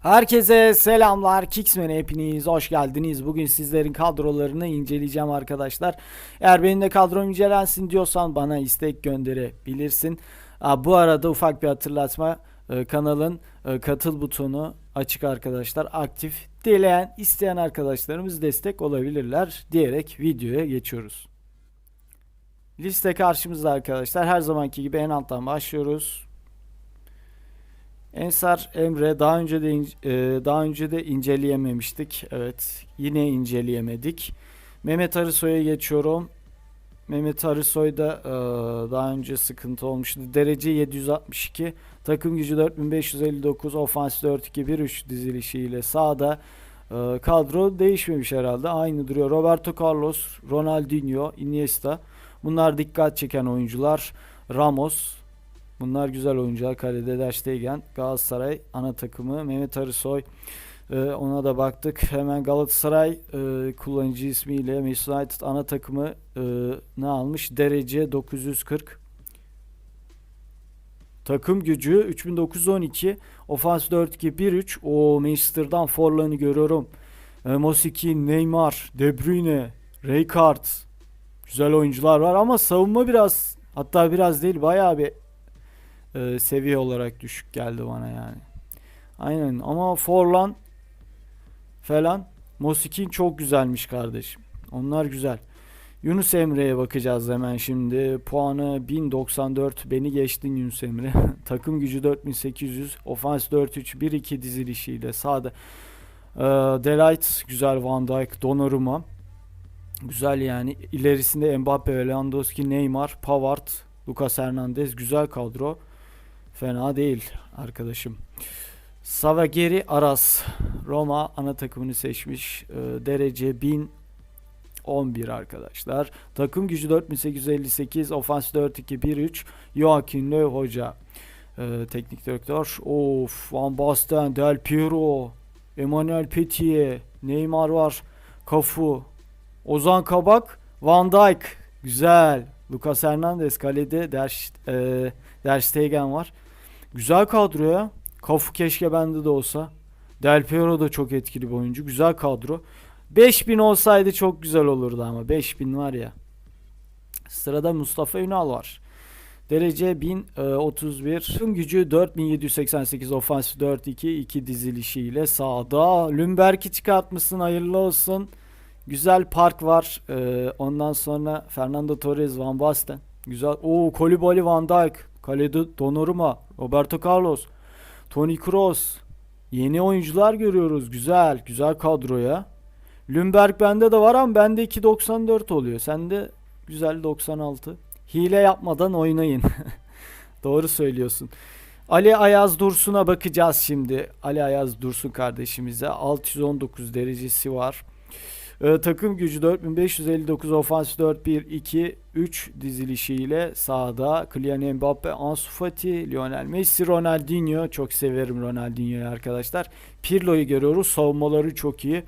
Herkese selamlar. Kicksman'e hepiniz hoş geldiniz. Bugün sizlerin kadrolarını inceleyeceğim arkadaşlar. Eğer benim de kadrom incelensin diyorsan bana istek gönderebilirsin. Bu arada ufak bir hatırlatma. Ee, kanalın e, katıl butonu açık arkadaşlar. Aktif. Dileyen, isteyen arkadaşlarımız destek olabilirler diyerek videoya geçiyoruz. Liste karşımızda arkadaşlar. Her zamanki gibi en alttan başlıyoruz. Ensar Emre daha önce de e, daha önce de inceleyememiştik. Evet, yine inceleyemedik. Mehmet Arısoy'a geçiyorum. Mehmet Arısoy'da e, daha önce sıkıntı olmuştu. Derece 762, takım gücü 4559, ofans 4-2-1-3 dizilişiyle sağda. E, kadro değişmemiş herhalde. Aynı duruyor. Roberto Carlos, Ronaldinho, Iniesta. Bunlar dikkat çeken oyuncular. Ramos, Bunlar güzel oyuncular. Kalede Der Stegen, Galatasaray ana takımı. Mehmet Arısoy e, ona da baktık. Hemen Galatasaray e, kullanıcı ismiyle Manchester United ana takımı e, ne almış? Derece 940. Takım gücü 3912. Ofans 4-2-1-3. O Manchester'dan Forlan'ı görüyorum. E, Mosiki, Neymar, De Bruyne, Rijkaard. Güzel oyuncular var ama savunma biraz hatta biraz değil bayağı bir e, seviye olarak düşük geldi bana yani. Aynen ama Forlan falan Mosikin çok güzelmiş kardeşim. Onlar güzel. Yunus Emre'ye bakacağız hemen şimdi. Puanı 1094. Beni geçtin Yunus Emre. Takım gücü 4800. Ofans 4-3-1-2 dizilişiyle sağda. Ee, Delight güzel Van Dijk, Donnarumma. Güzel yani. İlerisinde Mbappe, Lewandowski, Neymar, Pavard, Lucas Hernandez güzel kadro. Fena değil arkadaşım. Savageri Aras Roma ana takımını seçmiş. Ee, derece 1011 arkadaşlar. Takım gücü 4858, ofans 4-2-1-3. Joachim Löw hoca. Ee, teknik direktör. Of, Van Basten, Del Piero, Emmanuel Petit, Neymar var. Kafu, Ozan Kabak, Van Dijk. Güzel. Lucas Hernandez kalede Der, e, Der Stegen var. Güzel kadro ya. Kafu keşke bende de olsa. Del Piero da çok etkili bir oyuncu. Güzel kadro. 5000 olsaydı çok güzel olurdu ama 5000 var ya. Sırada Mustafa Ünal var. Derece 1031. Tüm gücü 4788 ofans 4-2 2 dizilişiyle sağda. Lümberg'i çıkartmışsın hayırlı olsun. Güzel park var. Ee, ondan sonra Fernando Torres, Van Basten. Güzel. Oo Kolibali Van Dijk. Kalede Donnarumma, Roberto Carlos, Toni Kroos. Yeni oyuncular görüyoruz. Güzel. Güzel kadroya. Lümberg bende de var ama bende 2.94 oluyor. Sende güzel 96. Hile yapmadan oynayın. Doğru söylüyorsun. Ali Ayaz Dursun'a bakacağız şimdi. Ali Ayaz Dursun kardeşimize 619 derecesi var. Ee, takım gücü 4559 ofans 4-1-2-3 dizilişiyle sağda Kylian Mbappe, Ansu Fati, Lionel Messi, Ronaldinho çok severim Ronaldinho'yu arkadaşlar. Pirlo'yu görüyoruz. Savunmaları çok iyi.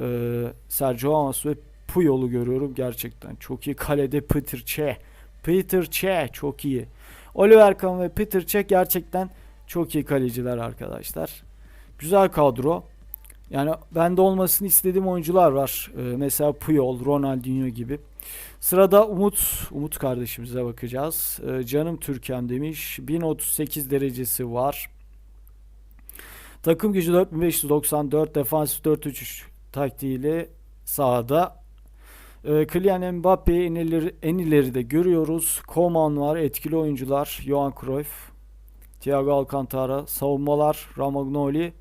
Ee, Sergio Ramos ve Puyol'u görüyorum gerçekten. Çok iyi kalede Peter Cech. Peter Cech çok iyi. Oliver Kahn ve Peter Cech gerçekten çok iyi kaleciler arkadaşlar. Güzel kadro. Yani bende olmasını istediğim oyuncular var. Ee, mesela Puyol, Ronaldinho gibi. Sırada Umut, Umut kardeşimize bakacağız. Ee, canım Türkem demiş. 1038 derecesi var. Takım gücü 4594, defans 4-3-3 taktiğiyle sahada. Ee, Kylian Mbappe'yi en ileri, en ileride görüyoruz. Koman var, etkili oyuncular. Johan Cruyff, Thiago Alcantara, savunmalar, Ramagnoli,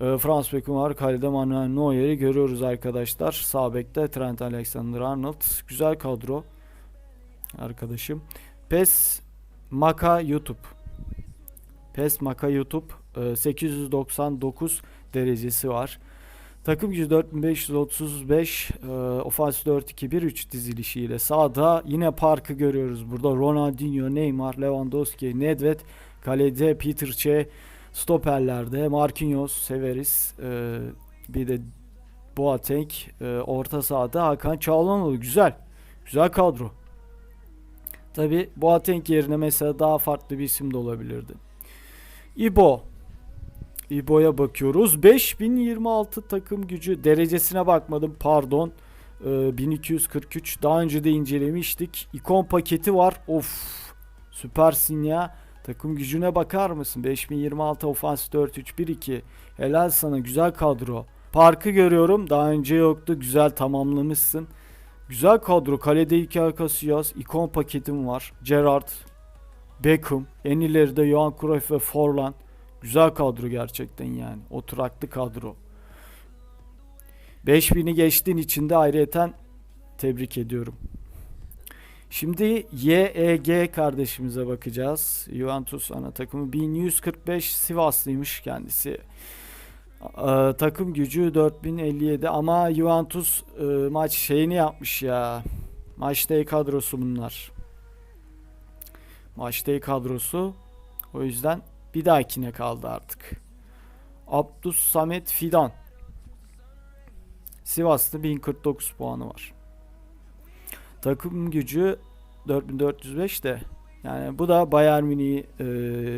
e, Frans Beckenbauer, kalede Manuel Neuer'i görüyoruz arkadaşlar. Sağ Trent Alexander-Arnold. Güzel kadro arkadaşım. PES Maka YouTube. PES Maka YouTube e, 899 derecesi var. Takım gücü 4535 e, ofans 4-2-1-3 dizilişiyle sağda yine parkı görüyoruz. Burada Ronaldinho, Neymar, Lewandowski, Nedved, kalede Peter Cech, stoperlerde Marquinhos severiz. E, bir de Boateng e, orta sahada Hakan Çalhanoğlu güzel. Güzel kadro. Tabi Boateng yerine mesela daha farklı bir isim de olabilirdi. İbo İbo'ya bakıyoruz. 5026 takım gücü derecesine bakmadım pardon. Ee, 1243 daha önce de incelemiştik. İkon paketi var. Of süpersin ya. Takım gücüne bakar mısın? 5026 ofans 4-3-1-2. Helal sana güzel kadro. Parkı görüyorum. Daha önce yoktu. Güzel tamamlamışsın. Güzel kadro. Kalede iki arkası yaz. İkon paketim var. Gerrard. Beckham. En ileride Johan Cruyff ve Forlan. Güzel kadro gerçekten yani. Oturaklı kadro. 5000'i geçtiğin için de ayrıyeten tebrik ediyorum. Şimdi YEG kardeşimize bakacağız. Juventus ana takımı 1145 Sivaslıymış kendisi. Ee, takım gücü 4057 ama Juventus e, maç şeyini yapmış ya. Maç day kadrosu bunlar. Maç day kadrosu. O yüzden bir dahakine kaldı artık. Abdus Samet Fidan. Sivas'ta 1049 puanı var. Takım gücü 4405 de yani bu da Bayern Münih'i e,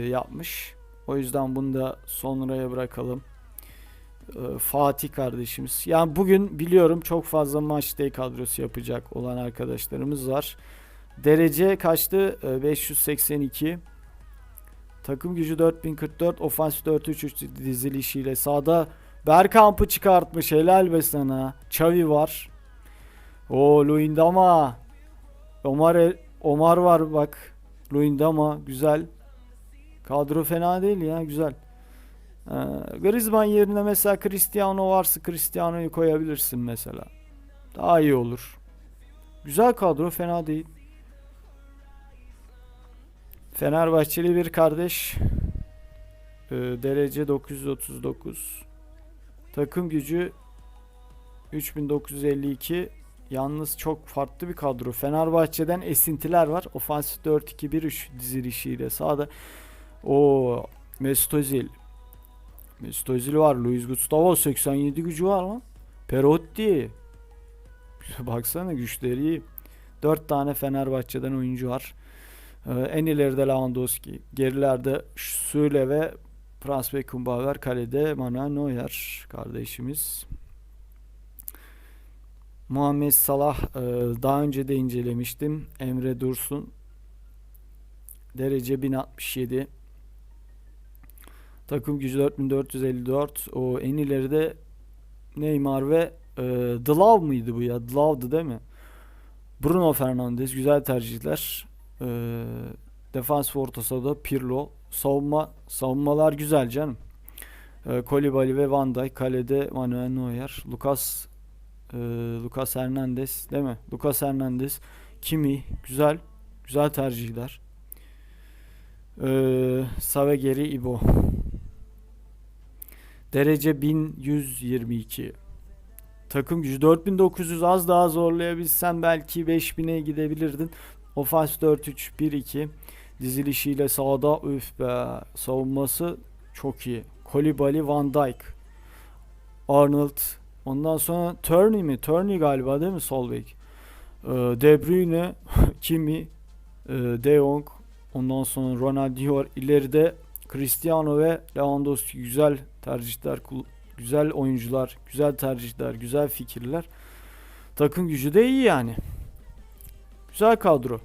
yapmış. O yüzden bunu da sonraya bırakalım. E, Fatih kardeşimiz. Yani bugün biliyorum çok fazla maç day kadrosu yapacak olan arkadaşlarımız var. Derece kaçtı? E, 582. Takım gücü 4044, ofans 433 dizilişiyle sağda Berkamp'ı çıkartmış. Helal be sana. Xavi var. O Luindama. Omar Omar var bak. Luindama güzel. Kadro fena değil ya güzel. Ee, Griezmann yerine mesela Cristiano varsa Cristiano'yu koyabilirsin mesela. Daha iyi olur. Güzel kadro fena değil. Fenerbahçeli bir kardeş. Ee, derece 939. Takım gücü 3952. Yalnız çok farklı bir kadro. Fenerbahçe'den esintiler var. Ofansif 4-2-1-3 dizilişiyle sağda. O Mesut Özil. Mesut Özil var. Luis Gustavo 87 gücü var lan. Perotti. Baksana güçleri iyi. 4 tane Fenerbahçe'den oyuncu var. Ee, en ileride Lewandowski. Gerilerde Süle ve Franz Beckenbauer. Kalede Manuel Neuer kardeşimiz. Muhammed Salah e, daha önce de incelemiştim. Emre Dursun. Derece 1067. Takım gücü 4454. O en ileride Neymar ve e, Dlav mıydı bu ya? Dlav'dı değil mi? Bruno Fernandes güzel tercihler. E, defans orta sahada Pirlo. Savunma savunmalar güzel canım. E, Kolibali ve Van Dijk kalede Manuel Neuer. Lucas e, Lucas Hernandez değil mi? Lucas Hernandez, Kimi güzel güzel tercihler. E, Savegeri İbo. Derece 1122. Takım gücü 4900 az daha zorlayabilsen belki 5000'e gidebilirdin. Ofans 4-3-1-2 dizilişiyle sağda üf be savunması çok iyi. Kolibali Van Dijk Arnold ondan sonra Turney mi? Turney galiba değil mi sol bek? Ee, De Bruyne Kimi e, De Jong ondan sonra Ronaldinho var. ileride Cristiano ve Lewandowski. Güzel tercihler güzel oyuncular güzel tercihler güzel fikirler. Takım gücü de iyi yani. Güzel kadro.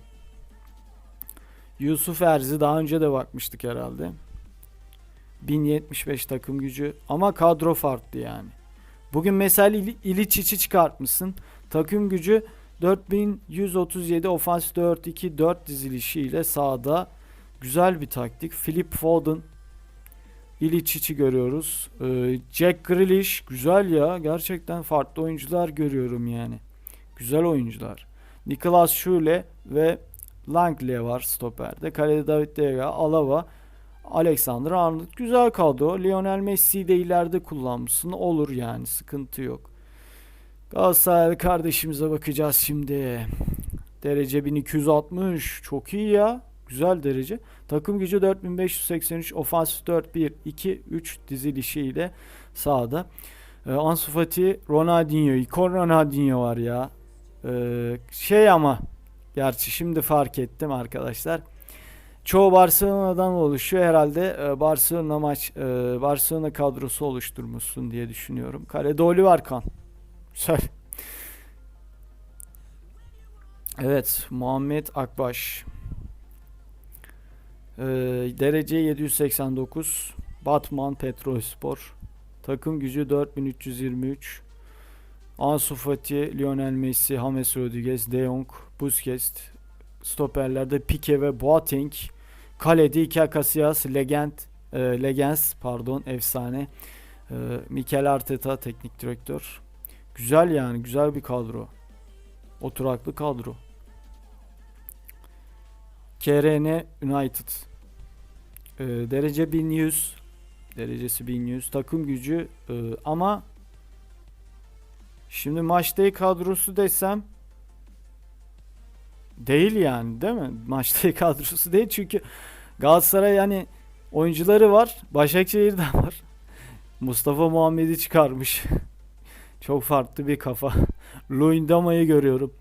Yusuf Erzi daha önce de bakmıştık herhalde. 1075 takım gücü. Ama kadro farklı yani bugün mesela İli- İliçiç'i çıkartmışsın takım gücü 4137 ofans 4-2-4 dizilişiyle sağda güzel bir taktik Philip Foden İliçiç'i görüyoruz. Ee, Jack Grealish güzel ya. Gerçekten farklı oyuncular görüyorum yani. Güzel oyuncular. Nicolas Schule ve Langley var stoperde. Kalede David De Gea, Alaba, Alexander Arnold. Güzel kadro. Lionel Messi'yi de ileride kullanmışsın. Olur yani. Sıkıntı yok. Galatasaray kardeşimize bakacağız şimdi. Derece 1260. Çok iyi ya. Güzel derece. Takım gücü 4583, ofansif 4 1 2 3 dizilişiyle sağda. Ee, Ansu Fati, Ronaldinho, ikon Ronaldinho var ya. Ee, şey ama gerçi şimdi fark ettim arkadaşlar. Çoğu Barcelona'dan oluşuyor herhalde. e, Barcelona maç e, Barcelona kadrosu oluşturmuşsun diye düşünüyorum. Kalede Oliver Kahn. Güzel. Evet, Muhammed Akbaş. Ee, derece 789. Batman Petrolspor. Takım gücü 4323. Ansu Fati, Lionel Messi, James Rodriguez, De Jong, Busquets. Stoperlerde Pique ve Boateng. Kalede Iker Casillas, Legend, e, Legends, pardon, efsane. E, Mikel Arteta teknik direktör. Güzel yani, güzel bir kadro. Oturaklı kadro. KRN United. Ee, derece 1100. Derecesi 1100. Takım gücü e, ama şimdi maçtayı kadrosu desem değil yani değil mi? Maçtayı kadrosu değil çünkü Galatasaray yani oyuncuları var. Başakşehir'de var. Mustafa Muhammed'i çıkarmış. Çok farklı bir kafa. Luyendama'yı görüyorum.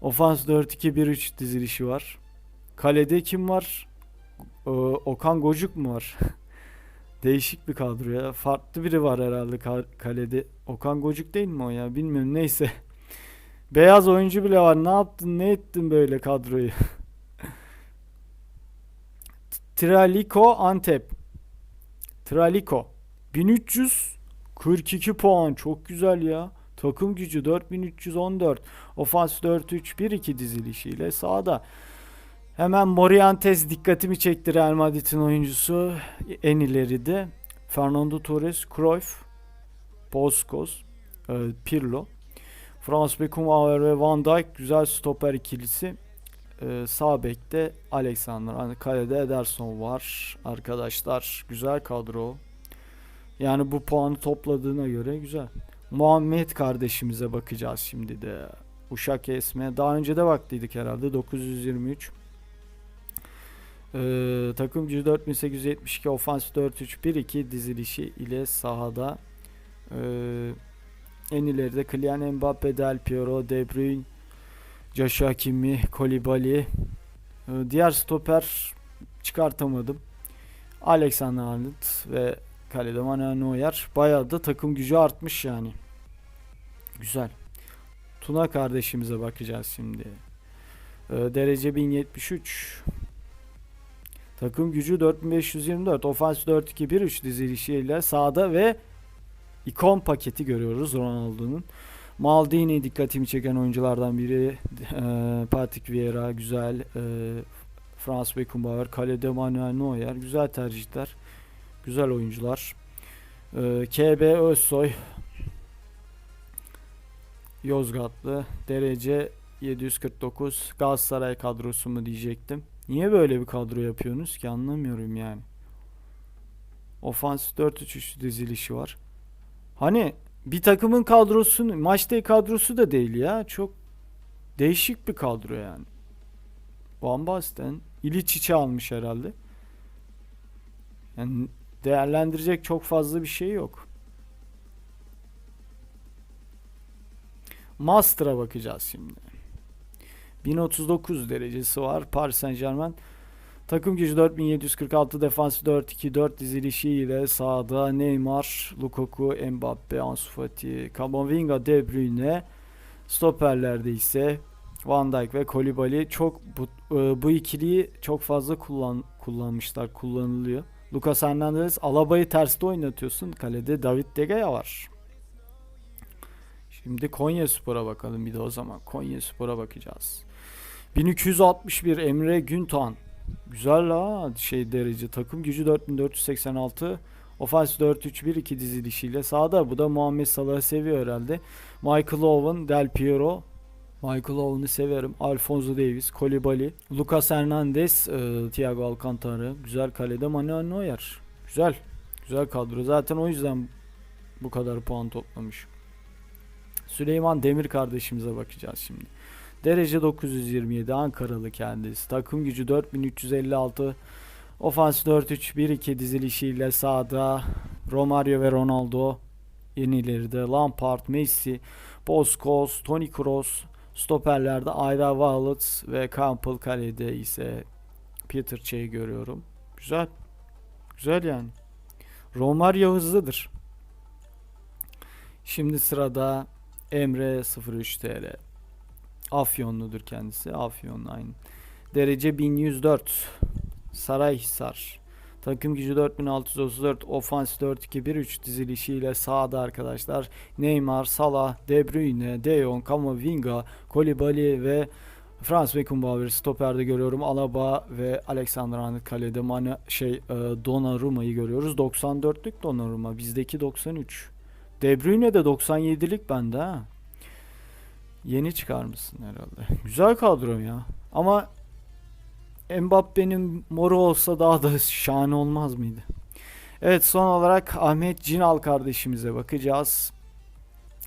Ofans 4-2-1-3 dizilişi var. Kalede kim var? Ee, Okan Gocuk mu var? Değişik bir kadro ya. Farklı biri var herhalde ka- kalede. Okan Gocuk değil mi o ya? Bilmiyorum neyse. Beyaz oyuncu bile var. Ne yaptın? Ne ettin böyle kadroyu? Traliko Antep. Traliko. 1342 puan. Çok güzel ya. Takım gücü 4314. Ofans 4-3-1-2 dizilişiyle sağda. Hemen Morientes dikkatimi çekti Real Madrid'in oyuncusu. En ileride Fernando Torres, Cruyff, Boscos, e, Pirlo. Franz Beckenbauer ve Van Dijk güzel stoper ikilisi. E, sağ bekte Alexander. Hani kalede Ederson var arkadaşlar. Güzel kadro. Yani bu puanı topladığına göre güzel. Muhammed kardeşimize bakacağız şimdi de. Uşak Esme. Daha önce de baktıydık herhalde. 923. Ee, takım gücü 4872 ofans 4-3-1-2 dizilişi ile sahada ee, en ileride Kylian Mbappe, Del Piero, De Bruyne, Joshua Hakimi, Kolibali Ee, diğer stoper çıkartamadım. Alexander Arnold ve kalede Manuel Neuer bayağı da takım gücü artmış yani. Güzel. Tuna kardeşimize bakacağız şimdi. Ee, derece 1073. Takım gücü 4524. Ofans 4-2-1-3 dizilişiyle sağda ve ikon paketi görüyoruz Ronaldo'nun. Maldini dikkatimi çeken oyunculardan biri. E, Patrick Vieira güzel. E, Franz Beckenbauer, kalede Manuel Neuer. Güzel tercihler. Güzel oyuncular. E, KB Özsoy Yozgatlı. Derece 749. Galatasaray kadrosu mu diyecektim. Niye böyle bir kadro yapıyorsunuz ki anlamıyorum yani. Ofans 4-3-3 dizilişi var. Hani bir takımın kadrosu maçta kadrosu da değil ya. Çok değişik bir kadro yani. Van Basten İliçiç'i almış herhalde. Yani değerlendirecek çok fazla bir şey yok. Master'a bakacağız şimdi. 1039 derecesi var Paris Saint Germain. Takım gücü 4746 defans 4-2-4 dizilişiyle sağda Neymar, Lukaku, Mbappe, Ansu Fati, Camavinga, De Bruyne. Stoperlerde ise Van Dijk ve Kolibali çok bu, e, bu ikiliyi çok fazla kullan kullanmışlar, kullanılıyor. Lucas Hernandez Alaba'yı terste oynatıyorsun. Kalede David De Gea var. Şimdi Konya Spor'a bakalım bir de o zaman. Konya Spor'a bakacağız. 1261 Emre Güntan. Güzel la şey derece. Takım gücü 4486. Ofans 4-3-1-2 dizilişiyle sağda. Bu da Muhammed Salah'ı seviyor herhalde. Michael Owen, Del Piero. Michael Owen'ı severim. Alfonso Davis, Kolibali, Lucas Hernandez, e, Thiago Alcantara. Güzel kalede Manuel Neuer. Güzel. Güzel kadro. Zaten o yüzden bu kadar puan toplamış. Süleyman Demir kardeşimize bakacağız şimdi. Derece 927 Ankaralı kendisi. Takım gücü 4356. Ofans 4-3-1-2 dizilişiyle sağda Romario ve Ronaldo. Yeni ileride Lampard, Messi, Boscos, Toni Kroos. Stoperlerde Ayda Wallace ve Campbell kalede ise Peter Çey'i görüyorum. Güzel. Güzel yani. Romario hızlıdır. Şimdi sırada Emre 03 TL. Afyonludur kendisi. Afyon aynı. Derece 1104. Sarayhisar. Takım gücü 4634. Ofans 4-2-1-3 dizilişiyle sağda arkadaşlar. Neymar, Salah, De Bruyne, De Jong, Kamavinga, Kolibali ve Frans Beckenbauer stoperde görüyorum. Alaba ve Alexander Arnold kalede. Mane, şey e, Donnarumma'yı görüyoruz. 94'lük Donnarumma. Bizdeki 93. De Bruyne de 97'lik bende ha. Yeni çıkarmışsın herhalde. Güzel kadro ya. Ama Mbappe'nin moru olsa daha da şahane olmaz mıydı? Evet son olarak Ahmet Cinal kardeşimize bakacağız.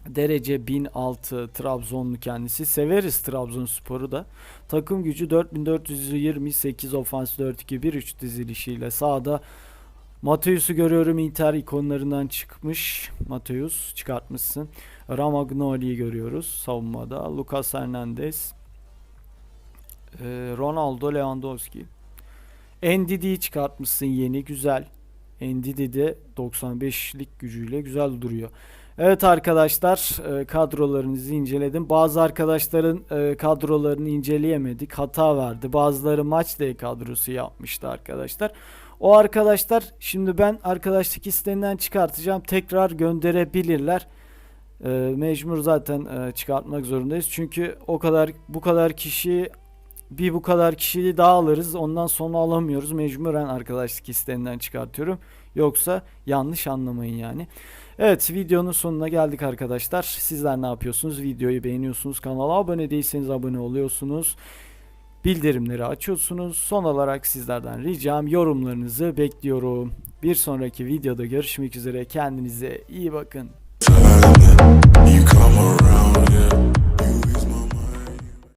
Derece 1006 Trabzonlu kendisi. Severiz Trabzonspor'u da. Takım gücü 4428 ofans 4-2-1-3 dizilişiyle sağda Mateus'u görüyorum Inter ikonlarından çıkmış. Mateus çıkartmışsın. Ramagnoli'yi görüyoruz savunmada. Lucas Hernandez. Ee, Ronaldo Lewandowski. Ndidi'yi çıkartmışsın yeni güzel. Ndidi de 95'lik gücüyle güzel duruyor. Evet arkadaşlar e, kadrolarınızı inceledim. Bazı arkadaşların e, kadrolarını inceleyemedik. Hata verdi. Bazıları maç day kadrosu yapmıştı arkadaşlar. O arkadaşlar şimdi ben arkadaşlık istenilen çıkartacağım. Tekrar gönderebilirler. E, mecbur zaten e, çıkartmak zorundayız. Çünkü o kadar bu kadar kişi bir bu kadar kişiyi daha alırız. Ondan sonra alamıyoruz. Mecburen arkadaşlık istenilen çıkartıyorum. Yoksa yanlış anlamayın yani. Evet videonun sonuna geldik arkadaşlar. Sizler ne yapıyorsunuz? Videoyu beğeniyorsunuz. Kanala abone değilseniz abone oluyorsunuz bildirimleri açıyorsunuz. Son olarak sizlerden ricam yorumlarınızı bekliyorum. Bir sonraki videoda görüşmek üzere. Kendinize iyi bakın.